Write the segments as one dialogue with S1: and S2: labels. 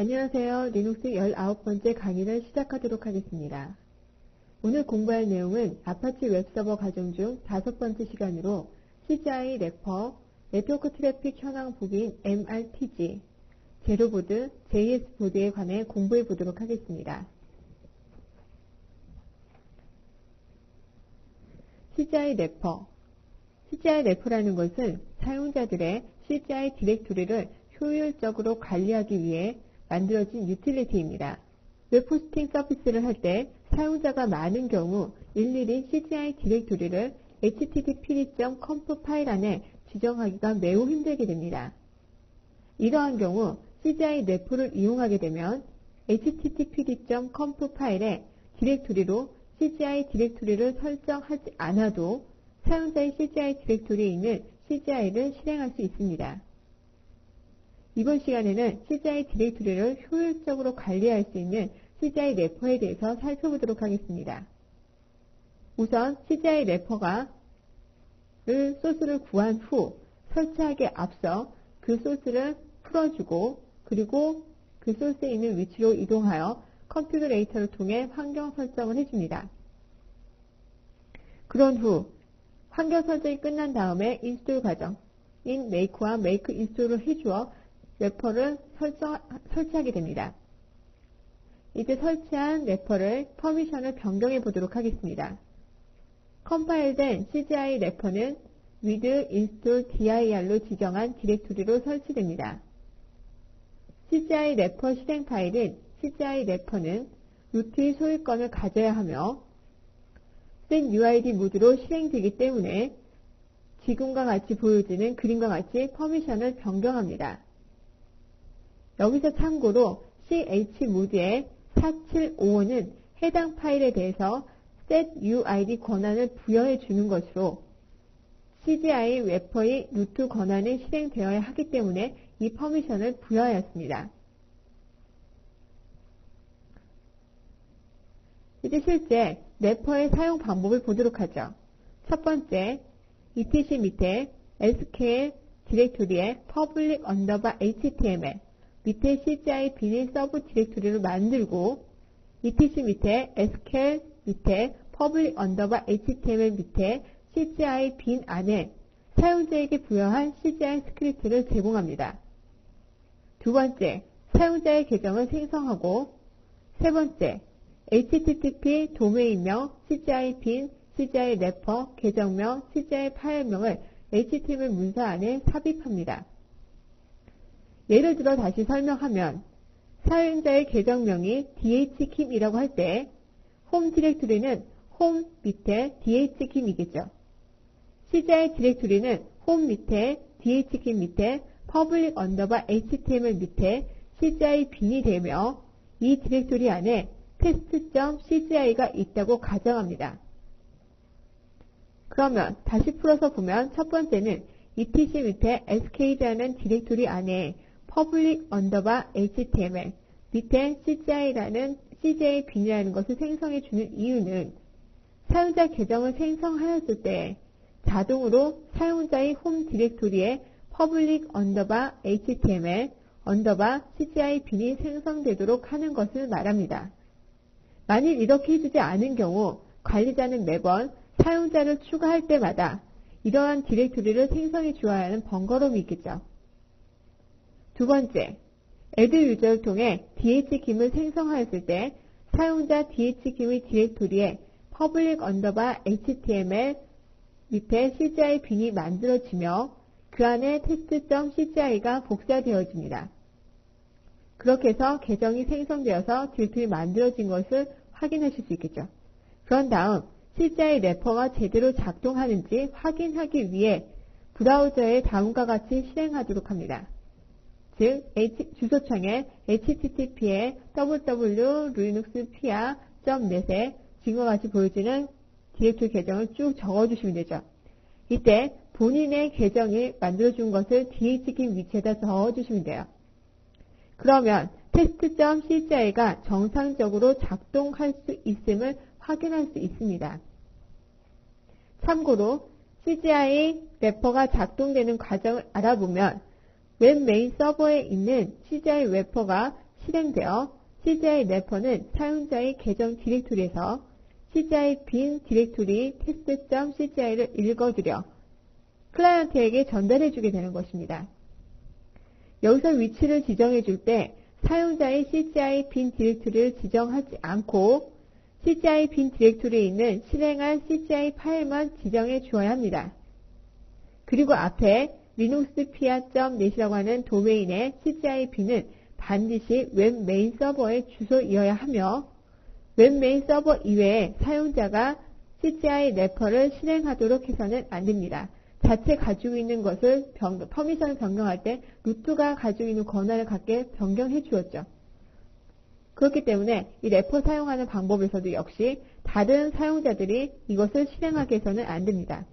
S1: 안녕하세요. 리눅스 19번째 강의를 시작하도록 하겠습니다. 오늘 공부할 내용은 아파치 웹서버 가정 중 다섯 번째 시간으로 CGI 래퍼, 네트워크 트래픽 현황 보기인 MRTG, 제로보드, JS 보드에 관해 공부해 보도록 하겠습니다. CGI 래퍼 CGI 래퍼라는 것은 사용자들의 CGI 디렉토리를 효율적으로 관리하기 위해 만들어진 유틸리티입니다. 웹호스팅 서비스를 할 때 사용자가 많은 경우 일일이 CGI 디렉토리를 httpd.conf 파일 안에 지정하기가 매우 힘들게 됩니다. 이러한 경우 CGI 래퍼를 이용하게 되면 httpd.conf 파일에 디렉토리로 CGI 디렉토리를 설정하지 않아도 사용자의 CGI 디렉토리에 있는 CGI를 실행할 수 있습니다. 이번 시간에는 CGI 디렉토리를 효율적으로 관리할 수 있는 CGI 래퍼에 대해서 살펴보도록 하겠습니다. 우선 CGI 래퍼가 를 소스를 구한 후 설치하기에 앞서 그 소스를 풀어주고 그리고 그 소스에 있는 위치로 이동하여 컨피그레이터를 통해 환경 설정을 해줍니다. 그런 후 환경 설정이 끝난 다음에 인스톨 과정인 make와 make 인스톨을 해주어 래퍼를 설정, 설치하게 됩니다. 이제 설치한 래퍼를 퍼미션을 변경해 보도록 하겠습니다. 컴파일된 CGI 래퍼는 with install dir로 지정한 디렉토리로 설치됩니다. CGI 래퍼 실행 파일은 CGI 래퍼는 루트의 소유권을 가져야 하며 센 UID 모드로 실행되기 때문에 지금과 같이 보여지는 그림과 같이 퍼미션을 변경합니다. 여기서 참고로 ch 모드의 4755는 해당 파일에 대해서 set UID 권한을 부여해 주는 것으로 CGI 래퍼의 루트 권한이 실행되어야 하기 때문에 이 퍼미션을 부여하였습니다. 이제 실제 래퍼의 사용 방법을 보도록 하죠. 첫 번째, etc 밑에 SQL 디렉토리에 public underbar html 밑에 CGI 비닐 서브 디렉토리를 만들고 etc 밑에 SQL 밑에 public underbar html 밑에 CGI 빈 안에 사용자에게 부여한 CGI 스크립트를 제공합니다. 두 번째, 사용자의 계정을 생성하고 세 번째, http 도메인명, CGI 빈, CGI 래퍼, 계정명, CGI 파일명을 HTML 문서 안에 삽입합니다. 예를 들어 다시 설명하면 사용자의 계정명이 dhkim이라고 할 때 홈 디렉토리는 홈 밑에 dhkim이겠죠. CGI 디렉토리는 홈 밑에 dhkim 밑에 public underbar html 밑에 CGI 빈이 되며 이 디렉토리 안에 test.cgi가 있다고 가정합니다. 그러면 다시 풀어서 보면 첫 번째는 etc 밑에 sk라는 디렉토리 안에 public underbar html 밑에 cgi라는 cgi 빈이라는 것을 생성해 주는 이유는 사용자 계정을 생성하였을 때 자동으로 사용자의 홈 디렉토리에 public underbar html underbar cgi 빈이 생성되도록 하는 것을 말합니다. 만일 이렇게 해주지 않은 경우 관리자는 매번 사용자를 추가할 때마다 이러한 디렉토리를 생성해 주어야 하는 번거로움이 있겠죠. 두 번째, add 유저를 통해 dh김을 생성하였을 때 사용자 dh김의 디렉토리에 public underbar html 밑에 cgi 빈이 만들어지며 그 안에 test.cgi가 복사되어집니다. 그렇게 해서 계정이 생성되어서 디렉토리 만들어진 것을 확인하실 수 있겠죠. 그런 다음 cgi 래퍼가 제대로 작동하는지 확인하기 위해 브라우저에 다음과 같이 실행하도록 합니다. 즉 주소창에 http에 www.linuxpia.net에 지금과 같이 보여지는 디렉토리 계정을 쭉 적어주시면 되죠. 이때 본인의 계정이 만들어준 것을 dhkim 위치에다 적어주시면 돼요. 그러면 test.cgi가 정상적으로 작동할 수 있음을 확인할 수 있습니다. 참고로 CGI 래퍼가 작동되는 과정을 알아보면 웹 메인 서버에 있는 CGI 래퍼가 실행되어 CGI 래퍼는 사용자의 계정 디렉토리에서 CGI 빈 디렉토리 test.cgi를 읽어들여 클라이언트에게 전달해주게 되는 것입니다. 여기서 위치를 지정해 줄 때 사용자의 CGI 빈 디렉토리를 지정하지 않고 CGI 빈 디렉토리에 있는 실행한 CGI 파일만 지정해 주어야 합니다. 그리고 앞에 linuxpia.net이라고 하는 도메인의 CGI 빈은 반드시 웹 메인 서버의 주소이어야 하며 웹 메인 서버 이외에 사용자가 CGI 래퍼를 실행하도록 해서는 안 됩니다. 자체 가지고 있는 것을 변, 퍼미션을 변경할 때 루트가 가지고 있는 권한을 갖게 변경해 주었죠. 그렇기 때문에 이 래퍼 사용하는 방법에서도 역시 다른 사용자들이 이것을 실행하게 해서는 안 됩니다.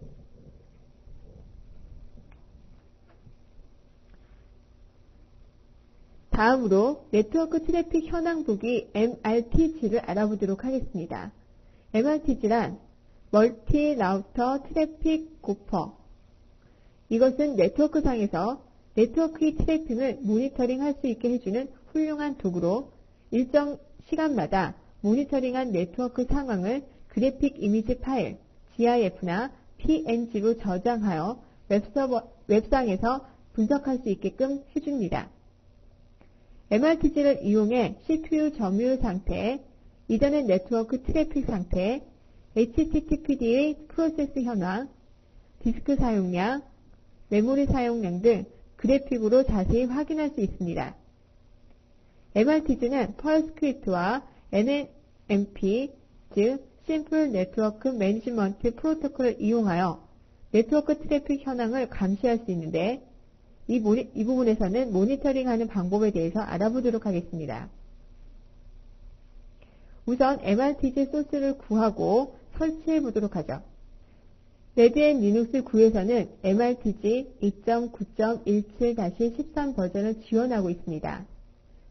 S1: 다음으로 네트워크 트래픽 현황 보기 MRTG를 알아보도록 하겠습니다. MRTG란 멀티 라우터 트래픽 고퍼 이것은 네트워크 상에서 네트워크의 트래픽을 모니터링 할 수 있게 해주는 훌륭한 도구로 일정 시간마다 모니터링한 네트워크 상황을 그래픽 이미지 파일 GIF나 PNG로 저장하여 웹서버, 웹상에서 분석할 수 있게끔 해줍니다. MRTG를 이용해 CPU 점유율 상태, 이전의 네트워크 트래픽 상태, HTTPD의 프로세스 현황, 디스크 사용량, 메모리 사용량 등 그래픽으로 자세히 확인할 수 있습니다. MRTG는 펄 스크립트와 NNMP, 즉 심플 네트워크 매니지먼트 프로토콜을 이용하여 네트워크 트래픽 현황을 감시할 수 있는데 이, 모니, 이 부분에서는 모니터링하는 방법에 대해서 알아보도록 하겠습니다. 우선 MRTG 소스를 구하고 설치해 보도록 하죠. 레드앤 리눅스 9에서는 MRTG 2.9.17-13 버전을 지원하고 있습니다.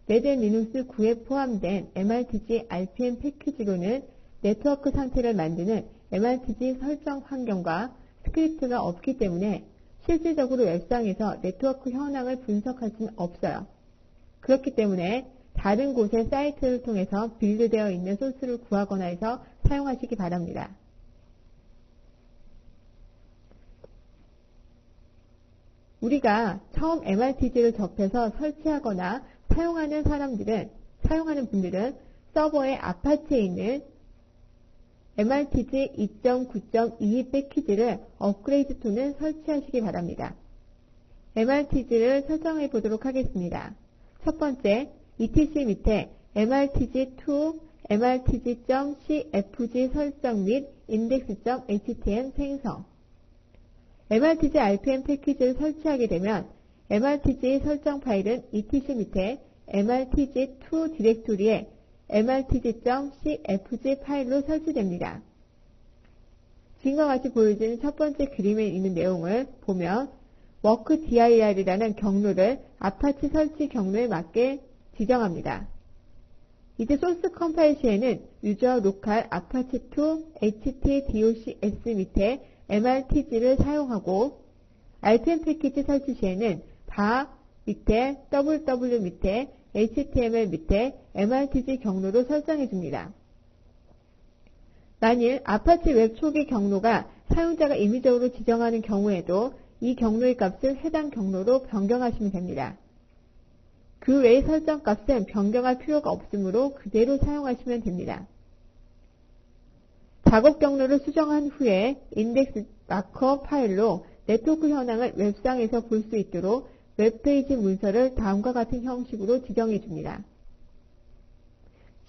S1: 레드앤 리눅스 9에 포함된 MRTG RPM 패키지로는 네트워크 상태를 만드는 MRTG 설정 환경과 스크립트가 없기 때문에 실질적으로 웹상에서 네트워크 현황을 분석할 수는 없어요. 그렇기 때문에 다른 곳의 사이트를 통해서 빌드되어 있는 소스를 구하거나 해서 사용하시기 바랍니다. 우리가 처음 MRTG를 접해서 설치하거나 사용하는 사람들은, 사용하는 분들은 서버의 아파트에 있는 MRTG 2.9.22 패키지를 업그레이드 톤은 설치하시기 바랍니다. MRTG를 설정해 보도록 하겠습니다. 첫 번째, ETC 밑에 MRTG2, MRTG.cfg 설정 및 index.htm 생성 MRTG RPM 패키지를 설치하게 되면 MRTG 설정 파일은 ETC 밑에 MRTG2 디렉토리에 mrtg.cfg 파일로 설치됩니다. 지금과 같이 보여지는 첫 번째 그림에 있는 내용을 보면 workdir이라는 경로를 아파치 설치 경로에 맞게 지정합니다. 이제 소스 컴파일 시에는 유저 로컬 아파치2 htdocs 밑에 mrtg를 사용하고 rpm 패키지 설치 시에는 바 밑에 ww 밑에 HTML 밑에 MRTG 경로로 설정해 줍니다. 만일 아파치 웹 초기 경로가 사용자가 임의적으로 지정하는 경우에도 이 경로의 값을 해당 경로로 변경하시면 됩니다. 그 외의 설정 값은 변경할 필요가 없으므로 그대로 사용하시면 됩니다. 작업 경로를 수정한 후에 인덱스 마커 파일로 네트워크 현황을 웹상에서 볼 수 있도록 웹페이지 문서를 다음과 같은 형식으로 지정해 줍니다.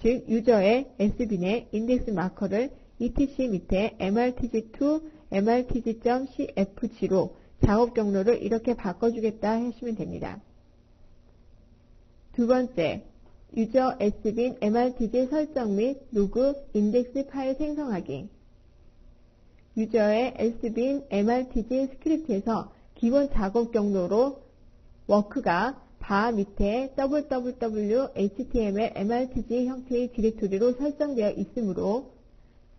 S1: 즉 유저의 s빈의 인덱스 마커를 etc 밑에 mrtg2 mrtg.cfg로 작업 경로를 이렇게 바꿔주겠다 하시면 됩니다. 두 번째, 유저 s빈 mrtg 설정 및 로그 인덱스 파일 생성하기 유저의 s빈 mrtg 스크립트에서 기본 작업 경로로 워크가 바 밑에 www html mrtg 형태의 디렉토리로 설정되어 있으므로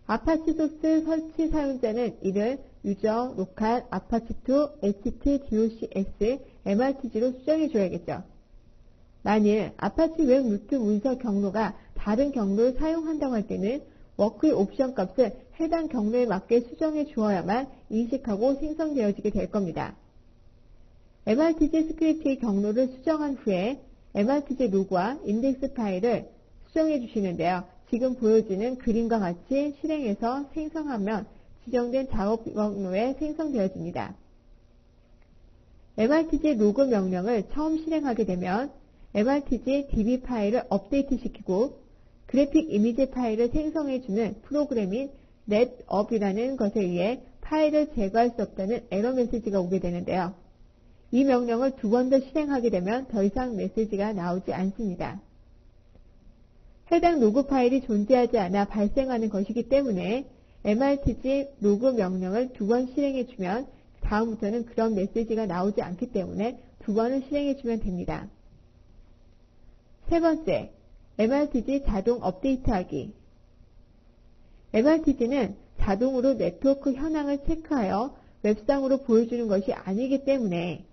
S1: 아파치 소스 설치 사용자는 이를 유저 로컬 아파치2 htdocs mrtg로 수정해 줘야겠죠. 만일 아파치 웹 루트 문서 경로가 다른 경로를 사용한다고 할 때는 워크의 옵션 값을 해당 경로에 맞게 수정해 주어야만 인식하고 생성되어지게 될 겁니다. MRTG 스크립트의 경로를 수정한 후에 MRTG 로그와 인덱스 파일을 수정해 주시는데요. 지금 보여지는 그림과 같이 실행해서 생성하면 지정된 작업 경로에 생성되어집니다. MRTG 로그 명령을 처음 실행하게 되면 MRTG DB 파일을 업데이트 시키고 그래픽 이미지 파일을 생성해주는 프로그램인 netup이라는 것에 의해 파일을 제거할 수 없다는 에러 메시지가 오게 되는데요. 이 명령을 두 번 더 실행하게 되면 더 이상 메시지가 나오지 않습니다. 해당 로그 파일이 존재하지 않아 발생하는 것이기 때문에 mrtg 로그 명령을 두 번 실행해주면 다음부터는 그런 메시지가 나오지 않기 때문에 두 번을 실행해주면 됩니다. 세 번째, MRTG 자동 업데이트하기. MRTG는 자동으로 네트워크 현황을 체크하여 웹상으로 보여주는 것이 아니기 때문에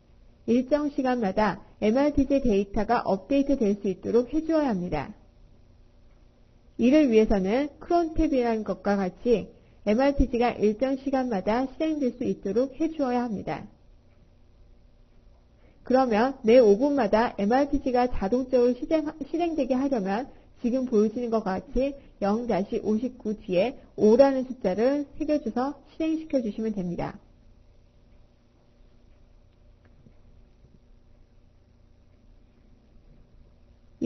S1: 일정 시간마다 MRTG 데이터가 업데이트 될 수 있도록 해주어야 합니다. 이를 위해서는 크론탭이라는 것과 같이 MRTG가 일정 시간마다 실행될 수 있도록 해주어야 합니다. 그러면 매 5분마다 MRTG가 자동적으로 실행, 되게 하려면 지금 보여지는 것 같이 0-59 뒤에 5라는 숫자를 새겨줘서 실행시켜 주시면 됩니다.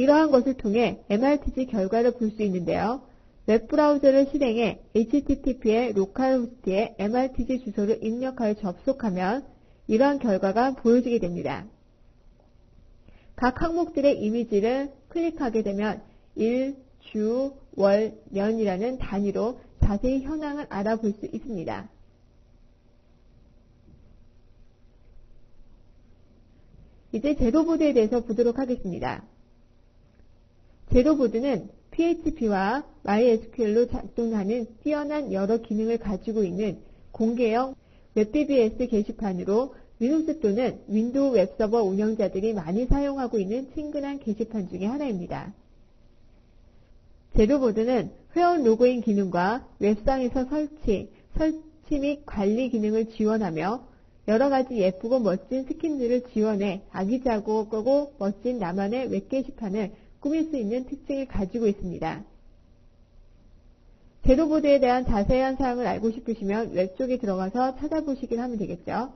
S1: 이러한 것을 통해 MRTG 결과를 볼 수 있는데요. 웹브라우저를 실행해 HTTP의 로컬 호스트에 MRTG 주소를 입력하여 접속하면 이러한 결과가 보여지게 됩니다. 각 항목들의 이미지를 클릭하게 되면 일, 주, 월, 년이라는 단위로 자세히 현황을 알아볼 수 있습니다. 이제 제로보드에 대해서 보도록 하겠습니다. 제로보드는 PHP와 MySQL로 작동하는 뛰어난 여러 기능을 가지고 있는 공개형 웹BBS 게시판으로 리눅스 또는 윈도우 웹서버 운영자들이 많이 사용하고 있는 친근한 게시판 중의 하나입니다. 제로보드는 회원 로그인 기능과 웹상에서 설치, 설치 및 관리 기능을 지원하며 여러 가지 예쁘고 멋진 스킨들을 지원해 아기자고하고 멋진 나만의 웹 게시판을 꾸밀 수 있는 특징을 가지고 있습니다. 제로보드에 대한 자세한 사항을 알고 싶으시면 웹 쪽에 들어가서 찾아보시긴 하면 되겠죠.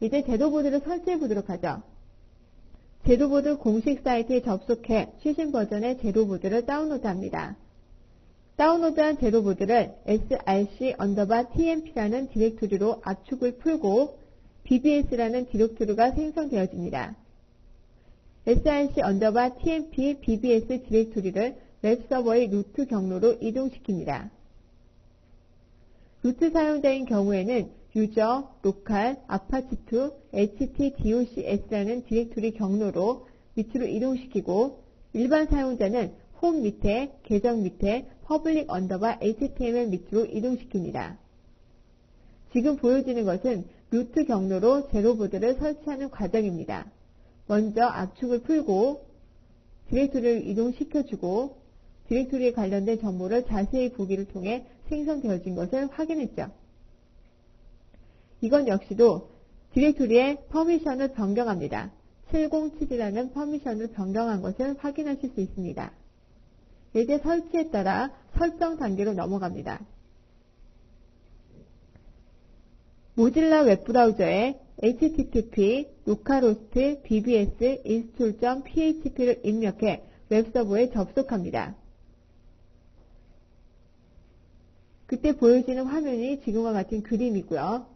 S1: 이제 제로보드를 설치해 보도록 하죠. 제로보드 공식 사이트에 접속해 최신 버전의 제로보드를 다운로드합니다. 다운로드한 제로보드를 src 언더바 tmp라는 디렉토리로 압축을 풀고 bbs라는 디렉토리가 생성되어집니다. Src 언더바 tmp bbs 디렉토리를 웹서버의 루트 경로로 이동시킵니다. 루트 사용자인 경우에는 유저, 로컬, 아파치투, htdocs라는 디렉토리 경로로 밑으로 이동시키고 일반 사용자는 홈 밑에, 계정 밑에, public 언더바 html 밑으로 이동시킵니다. 지금 보여지는 것은 루트 경로로 제로보드를 설치하는 과정입니다. 먼저 압축을 풀고 디렉토리를 이동시켜주고 디렉토리에 관련된 정보를 자세히 보기를 통해 생성되어진 것을 확인했죠. 이건 역시도 디렉토리의 퍼미션을 변경합니다. 707이라는 퍼미션을 변경한 것을 확인하실 수 있습니다. 이제 설치에 따라 설정 단계로 넘어갑니다. 모질라 웹브라우저에 http localhost bbs install.php를 입력해 웹서버에 접속합니다. 그때 보여지는 화면이 지금과 같은 그림이고요.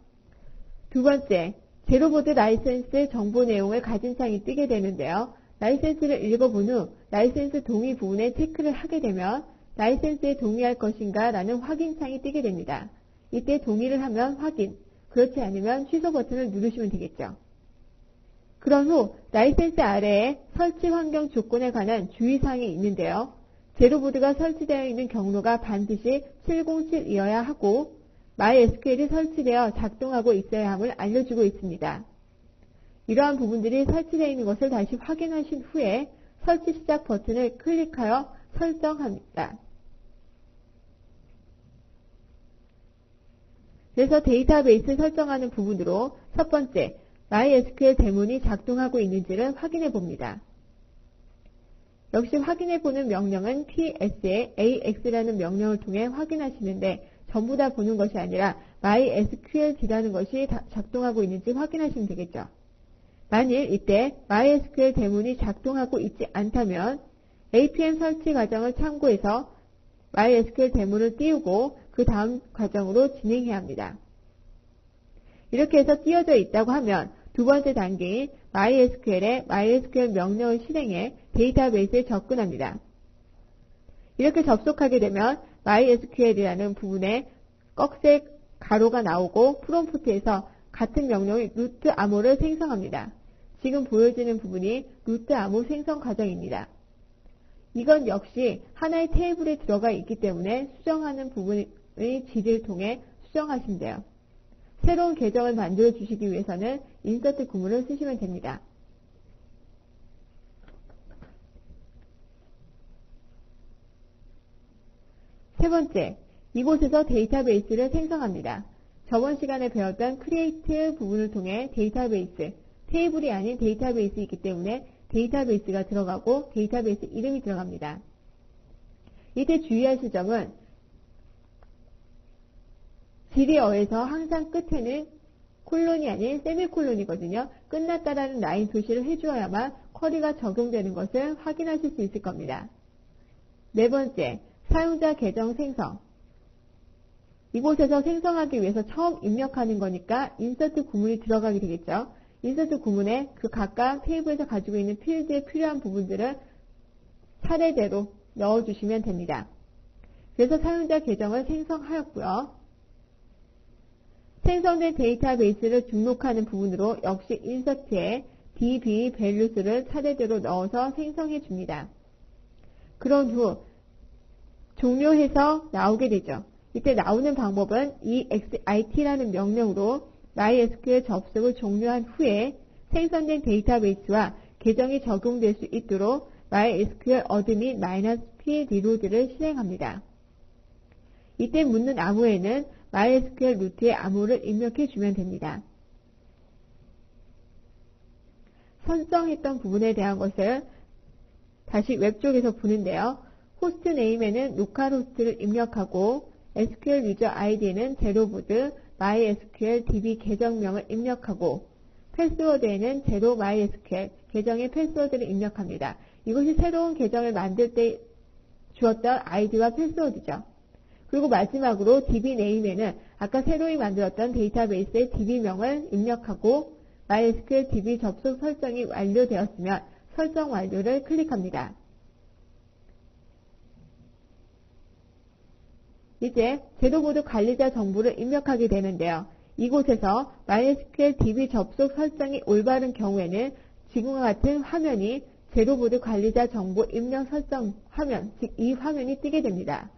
S1: 두 번째, 제로보드 라이센스 정보 내용을 가진 창이 뜨게 되는데요. 라이센스를 읽어본 후 라이센스 동의 부분에 체크를 하게 되면 라이센스에 동의할 것인가 라는 확인 창이 뜨게 됩니다. 이때 동의를 하면 확인, 그렇지 않으면 취소 버튼을 누르시면 되겠죠. 그런 후 라이센스 아래에 설치 환경 조건에 관한 주의사항이 있는데요. 제로보드가 설치되어 있는 경로가 반드시 707이어야 하고 MySQL이 설치되어 작동하고 있어야 함을 알려주고 있습니다. 이러한 부분들이 설치되어 있는 것을 다시 확인하신 후에 설치 시작 버튼을 클릭하여 설정합니다. 그래서 데이터베이스 설정하는 부분으로 첫 번째, MySQL 대문이 작동하고 있는지를 확인해 봅니다. 역시 확인해 보는 명령은 ps의 ax라는 명령을 통해 확인하시는데 전부 다 보는 것이 아니라 mysql이라는 것이 작동하고 있는지 확인하시면 되겠죠. 만일 이때 MySQL 대문이 작동하고 있지 않다면 APM 설치 과정을 참고해서 MySQL 대문을 띄우고 그 다음 과정으로 진행해야 합니다. 이렇게 해서 띄어져 있다고 하면 두 번째 단계인 MySQL에 MySQL 명령을 실행해 데이터베이스에 접근합니다. 이렇게 접속하게 되면 MySQL이라는 부분에 꺽색 가로가 나오고 프롬프트에서 같은 명령의 루트 암호를 생성합니다. 지금 보여지는 부분이 루트 암호 생성 과정입니다. 이건 역시 하나의 테이블에 들어가 있기 때문에 수정하는 부분 의 질을 통해 수정하시면 돼요. 새로운 계정을 만들어 주시기 위해서는 인서트 구문을 쓰시면 됩니다. 세 번째, 이곳에서 데이터베이스를 생성합니다. 저번 시간에 배웠던 create 부분을 통해 데이터베이스, 테이블이 아닌 데이터베이스이기 때문에 데이터베이스가 들어가고 데이터베이스 이름이 들어갑니다. 이때 주의하실 점은 지리어에서 항상 끝에는 콜론이 아닌 세미콜론이거든요. 끝났다라는 라인 표시를 해주어야만 쿼리가 적용되는 것을 확인하실 수 있을 겁니다. 네 번째, 사용자 계정 생성. 이곳에서 생성하기 위해서 처음 입력하는 거니까 인서트 구문이 들어가게 되겠죠. 인서트 구문에 그 각각 테이블에서 가지고 있는 필드에 필요한 부분들을 차례대로 넣어주시면 됩니다. 그래서 사용자 계정을 생성하였고요. 생성된 데이터베이스를 등록하는 부분으로 역시 인서트에 db values를 차례대로 넣어서 생성해 줍니다. 그런 후 종료해서 나오게 되죠. 이때 나오는 방법은 exit라는 명령으로 MySQL 접속을 종료한 후에 생성된 데이터베이스와 계정이 적용될 수 있도록 MySQL admin -p reload를 실행합니다. 이때 묻는 암호에는 MySQL 루트의 암호를 입력해 주면 됩니다. 설정했던 부분에 대한 것을 다시 웹 쪽에서 보는데요. 호스트 네임에는 로컬 호스트를 입력하고 SQL 유저 아이디에는 제로보드 MySQL DB 계정명을 입력하고 패스워드에는 제로 MySQL 계정의 패스워드를 입력합니다. 이것이 새로운 계정을 만들 때 주었던 아이디와 패스워드죠. 그리고 마지막으로 DB 네임에는 아까 새로이 만들었던 데이터베이스의 DB명을 입력하고 MySQL DB 접속 설정이 완료되었으면 설정 완료를 클릭합니다. 이제 제도보드 관리자 정보를 입력하게 되는데요. 이곳에서 MySQL DB 접속 설정이 올바른 경우에는 지금과 같은 화면이 제로보드 관리자 정보 입력 설정 화면, 즉 이 화면이 뜨게 됩니다.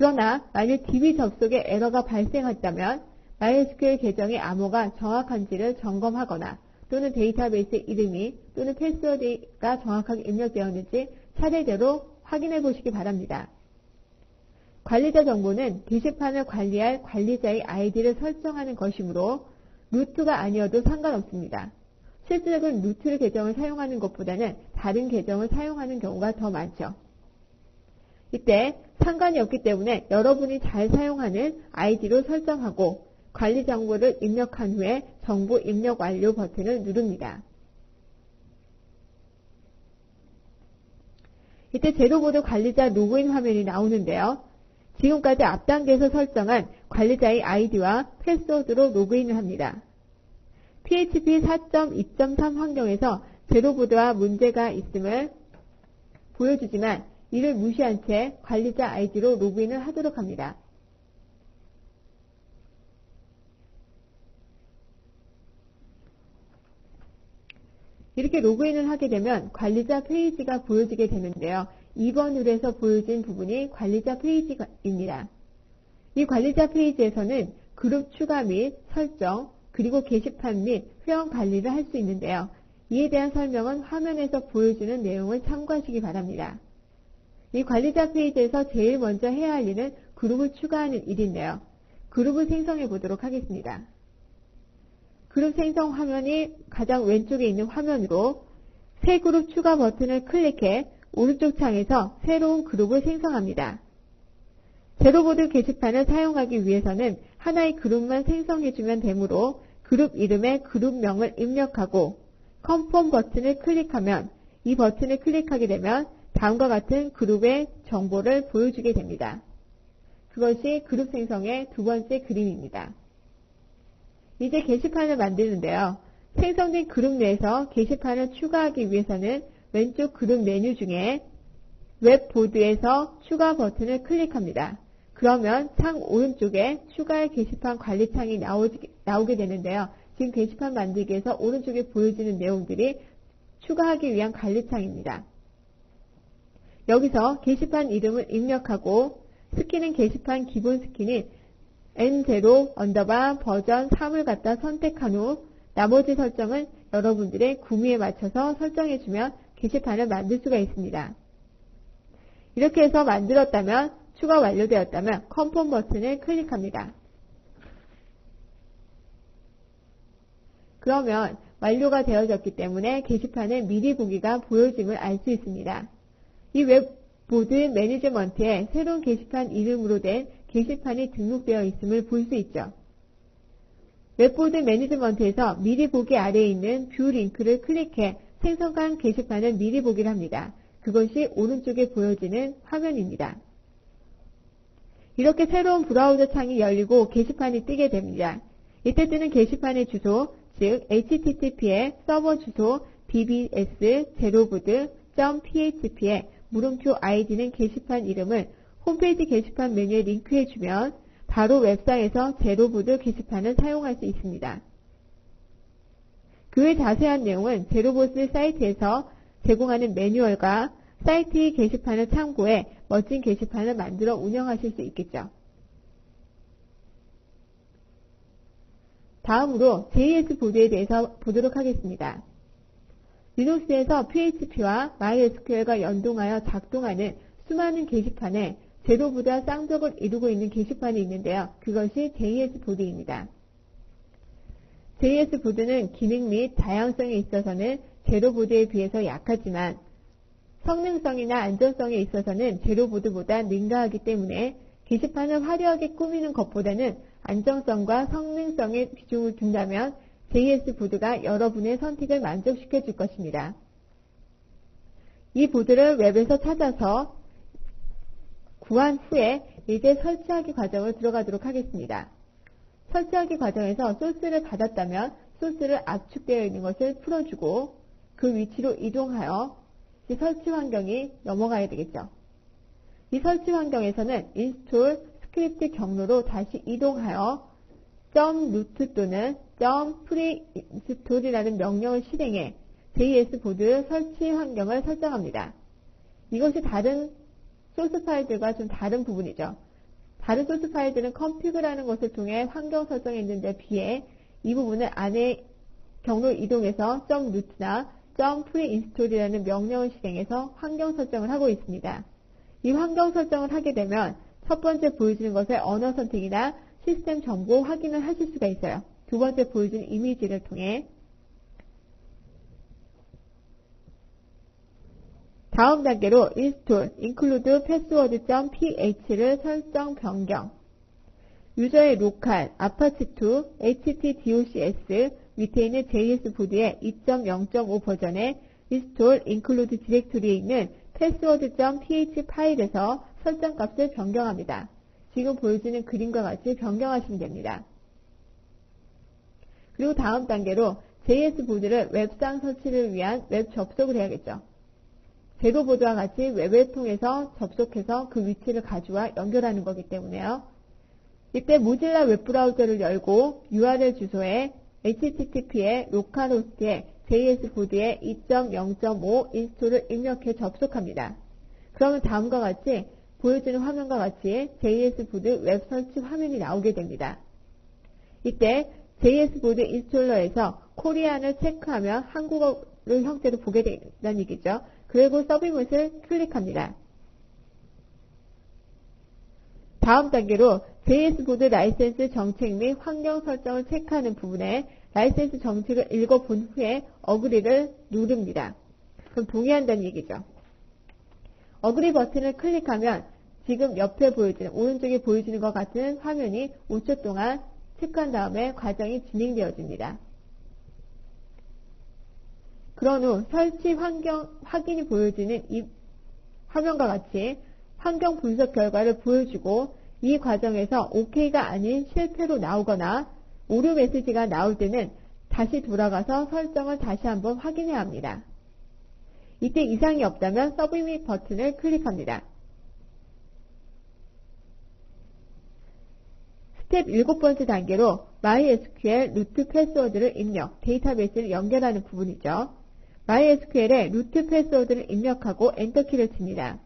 S1: 그러나 만일 DB 접속에 에러가 발생했다면 MySQL 계정의 암호가 정확한지를 점검하거나 또는 데이터베이스 이름이 또는 패스워드가 정확하게 입력되었는지 차례대로 확인해 보시기 바랍니다. 관리자 정보는 게시판을 관리할 관리자의 아이디를 설정하는 것이므로 루트가 아니어도 상관없습니다. 실제적으로 루트 계정을 사용하는 것보다는 다른 계정을 사용하는 경우가 더 많죠. 이때 상관이 없기 때문에 여러분이 잘 사용하는 아이디로 설정하고 관리 정보를 입력한 후에 정보 입력 완료 버튼을 누릅니다. 이때 제로보드 관리자 로그인 화면이 나오는데요. 지금까지 앞 단계에서 설정한 관리자의 아이디와 패스워드로 로그인을 합니다. PHP 4.2.3 환경에서 제로보드와 문제가 있음을 보여주지만 이를 무시한 채 관리자 아이디로 로그인을 하도록 합니다. 이렇게 로그인을 하게 되면 관리자 페이지가 보여지게 되는데요. 2번 룰에서 보여진 부분이 관리자 페이지입니다. 이 관리자 페이지에서는 그룹 추가 및 설정, 그리고 게시판 및 회원 관리를 할 수 있는데요. 이에 대한 설명은 화면에서 보여주는 내용을 참고하시기 바랍니다. 이 관리자 페이지에서 제일 먼저 해야 할 일은 그룹을 추가하는 일인데요. 그룹을 생성해 보도록 하겠습니다. 그룹 생성 화면이 가장 왼쪽에 있는 화면으로 새 그룹 추가 버튼을 클릭해 오른쪽 창에서 새로운 그룹을 생성합니다. 제로보드 게시판을 사용하기 위해서는 하나의 그룹만 생성해주면 되므로 그룹 이름에 그룹명을 입력하고 컨펌 버튼을 클릭하면 이 버튼을 클릭하게 되면 다음과 같은 그룹의 정보를 보여주게 됩니다. 그것이 그룹 생성의 두 번째 그림입니다. 이제 게시판을 만드는데요. 생성된 그룹 내에서 게시판을 추가하기 위해서는 왼쪽 그룹 메뉴 중에 웹보드에서 추가 버튼을 클릭합니다. 그러면 창 오른쪽에 추가의 게시판 관리 창이 나오게 되는데요. 지금 게시판 만들기에서 오른쪽에 보여지는 내용들이 추가하기 위한 관리 창입니다. 여기서 게시판 이름을 입력하고 스킨은 게시판 기본 스킨인 N0 언더바 버전 3을 갖다 선택한 후 나머지 설정은 여러분들의 구미에 맞춰서 설정해주면 게시판을 만들 수가 있습니다. 이렇게 해서 만들었다면 추가 완료되었다면 컨펌 버튼을 클릭합니다. 그러면 완료가 되어졌기 때문에 게시판에 미리 보기가 보여짐을 알 수 있습니다. 이 웹보드 매니지먼트에 새로운 게시판 이름으로 된 게시판이 등록되어 있음을 볼 수 있죠. 웹보드 매니지먼트에서 미리 보기 아래에 있는 뷰 링크를 클릭해 생성한 게시판을 미리 보기를 합니다. 그것이 오른쪽에 보여지는 화면입니다. 이렇게 새로운 브라우저 창이 열리고 게시판이 뜨게 됩니다. 이때 뜨는 게시판의 주소, 즉 http의 서버 주소 bbs0bood.php에 물음표 id는 게시판 이름을 홈페이지 게시판 메뉴에 링크해주면 바로 웹상에서 제로보드 게시판을 사용할 수 있습니다. 그 외 자세한 내용은 제로보스 사이트에서 제공하는 매뉴얼과 사이트 게시판을 참고해 멋진 게시판을 만들어 운영하실 수 있겠죠. 다음으로 JS 보드에 대해서 보도록 하겠습니다. 리눅스에서 PHP와 MySQL과 연동하여 작동하는 수많은 게시판에 제로보다 쌍벽을 이루고 있는 게시판이 있는데요. 그것이 JS 보드입니다. JS 보드는 기능 및 다양성에 있어서는 제로 보드에 비해서 약하지만 성능성이나 안전성에 있어서는 제로 보드보다 능가하기 때문에 게시판을 화려하게 꾸미는 것보다는 안정성과 성능성에 비중을 둔다면 JS 보드가 여러분의 선택을 만족시켜 줄 것입니다. 이 보드를 웹에서 찾아서 구한 후에 이제 설치하기 과정을 들어가도록 하겠습니다. 설치하기 과정에서 소스를 받았다면 소스를 압축되어 있는 것을 풀어주고 그 위치로 이동하여 설치 환경이 넘어가야 되겠죠. 이 설치 환경에서는 인스톨 스크립트 경로로 다시 이동하여 .루트 또는. 프리인스톨이라는 명령을 실행해 JS 보드 설치 환경을 설정합니다. 이것이 다른 소스 파일들과 좀 다른 부분이죠. 다른 소스 파일들은 컴피그라는 것을 통해 환경 설정했는데 비해 이 부분을 안에 경로 이동해서 .루트나 .프리인스톨이라는 명령을 실행해서 환경 설정을 하고 있습니다. 이 환경 설정을 하게 되면 첫 번째 보여주는 것의 언어 선택이나 시스템 정보 확인을 하실 수가 있어요. 두 번째 보여주는 이미지를 통해 다음 단계로 install include password.ph를 설정 변경 유저의 로컬 apache2 htdocs 밑에 있는 JS 보드의 2.0.5 버전의 install include 디렉토리에 있는 password.ph 파일에서 설정 값을 변경합니다. 지금 보여지는 그림과 같이 변경하시면 됩니다. 그리고 다음 단계로 JS 보드를 웹상 설치를 위한 웹 접속을 해야겠죠. 제로보드와 같이 웹을 통해서 접속해서 그 위치를 가져와 연결하는 거기 때문에요. 이때 모질라 웹브라우저를 열고 URL 주소에 http의 로컬호스트에 JS 보드의 2.0.5 인스톨을 입력해 접속합니다. 그러면 다음과 같이 보여지는 화면과 같이 JS 보드 웹 설치 화면이 나오게 됩니다. 이때 JS 보드 인스톨러에서 코리안을 체크하면 한국어로 형태로 보게 된다는 얘기죠. 그리고 서비밋을 클릭합니다. 다음 단계로 JS보드 라이센스 정책 및 환경 설정을 체크하는 부분에 라이센스 정책을 읽어본 후에 어그리를 누릅니다. 그럼 동의한다는 얘기죠. 어그리 버튼을 클릭하면 지금 옆에 보여지는 오른쪽에 보여지는 것 같은 화면이 5초 동안 체크한 다음에 과정이 진행되어집니다. 그런 후 설치 환경 확인이 보여지는 이 화면과 같이 환경 분석 결과를 보여주고 이 과정에서 OK가 아닌 실패로 나오거나 오류 메시지가 나올 때는 다시 돌아가서 설정을 다시 한번 확인해야 합니다. 이때 이상이 없다면 서브밋 버튼을 클릭합니다. 스텝 7번째 단계로 MySQL 루트 패스워드를 입력, 데이터베이스를 연결하는 부분이죠. MySQL에 루트 패스워드를 입력하고 엔터키를 칩니다.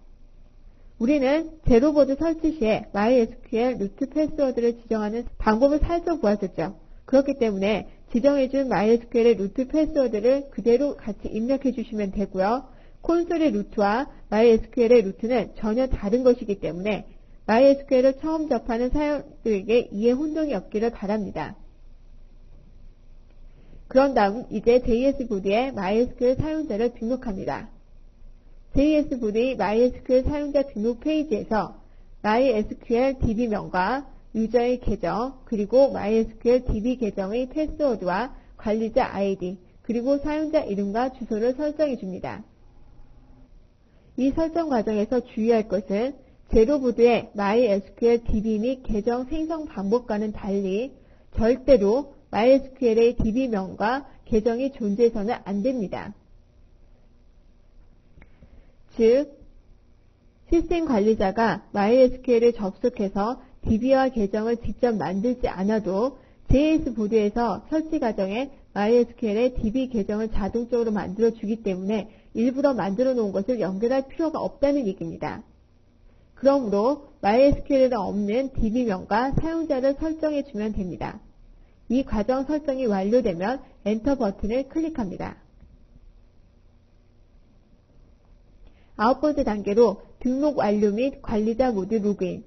S1: 우리는 제로보드 설치 시에 MySQL 루트 패스워드를 지정하는 방법을 살펴보았었죠. 그렇기 때문에 지정해준 MySQL의 루트 패스워드를 그대로 같이 입력해 주시면 되고요. 콘솔의 루트와 MySQL의 루트는 전혀 다른 것이기 때문에 MySQL을 처음 접하는 사용자에게 이해 혼동이 없기를 바랍니다. 그런 다음 이제 JS보드에 MySQL 사용자를 등록합니다. JS보드의 MySQL 사용자 등록 페이지에서 MySQL DB명과 유저의 계정, 그리고 MySQL DB 계정의 패스워드와 관리자 아이디, 그리고 사용자 이름과 주소를 설정해 줍니다. 이 설정 과정에서 주의할 것은 제로보드의 MySQL DB 및 계정 생성 방법과는 달리 절대로 MySQL의 DB명과 계정이 존재해서는 안 됩니다. 즉, 시스템 관리자가 MySQL에 접속해서 DB와 계정을 직접 만들지 않아도 JS 보드에서 설치 과정에 MySQL의 DB 계정을 자동적으로 만들어 주기 때문에 일부러 만들어 놓은 것을 연결할 필요가 없다는 얘기입니다. 그러므로 MySQL에 없는 DB명과 사용자를 설정해 주면 됩니다. 이 과정 설정이 완료되면 엔터 버튼을 클릭합니다. 아홉 번째 단계로 등록 완료 및 관리자 모드 로그인.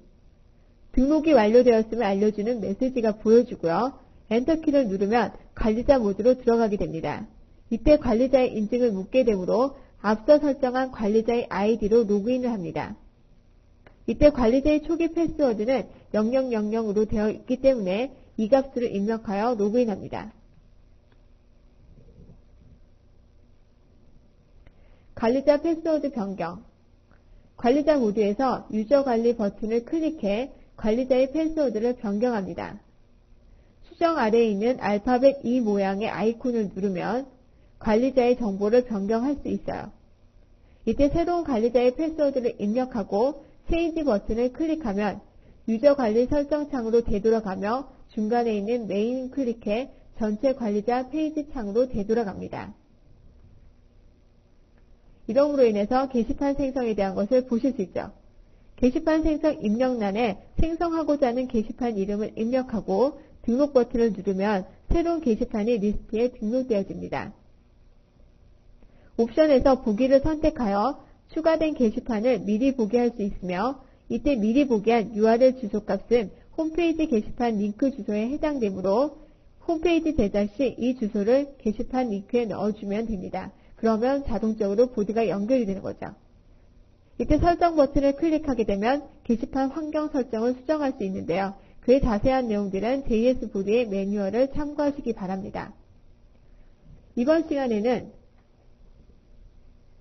S1: 등록이 완료되었음을 알려주는 메시지가 보여주고요. 엔터키를 누르면 관리자 모드로 들어가게 됩니다. 이때 관리자의 인증을 묻게 되므로 앞서 설정한 관리자의 아이디로 로그인을 합니다. 이때 관리자의 초기 패스워드는 0000으로 되어 있기 때문에 이 값을 입력하여 로그인합니다. 관리자 패스워드 변경 관리자 모드에서 유저 관리 버튼을 클릭해 관리자의 패스워드를 변경합니다. 수정 아래에 있는 알파벳 E 모양의 아이콘을 누르면 관리자의 정보를 변경할 수 있어요. 이때 새로운 관리자의 패스워드를 입력하고 체인지 버튼을 클릭하면 유저 관리 설정 창으로 되돌아가며 중간에 있는 메인 클릭해 전체 관리자 페이지 창으로 되돌아갑니다. 이러므로 인해서 게시판 생성에 대한 것을 보실 수 있죠. 게시판 생성 입력란에 생성하고자 하는 게시판 이름을 입력하고 등록 버튼을 누르면 새로운 게시판이 리스트에 등록되어집니다. 옵션에서 보기를 선택하여 추가된 게시판을 미리 보게 할 수 있으며 이때 미리 보게 한 URL 주소 값은 홈페이지 게시판 링크 주소에 해당되므로 홈페이지 제작 시 이 주소를 게시판 링크에 넣어주면 됩니다. 그러면 자동적으로 보드가 연결이 되는 거죠. 이때 설정 버튼을 클릭하게 되면 게시판 환경 설정을 수정할 수 있는데요. 그의 자세한 내용들은 JS 보드의 매뉴얼을 참고하시기 바랍니다. 이번 시간에는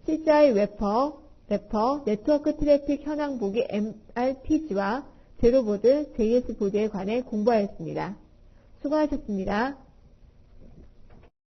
S1: CGI 래퍼, 래퍼, 네트워크 트래픽 현황 보기 MRPG와 제로보드 JS 보드에 관해 공부하였습니다. 수고하셨습니다.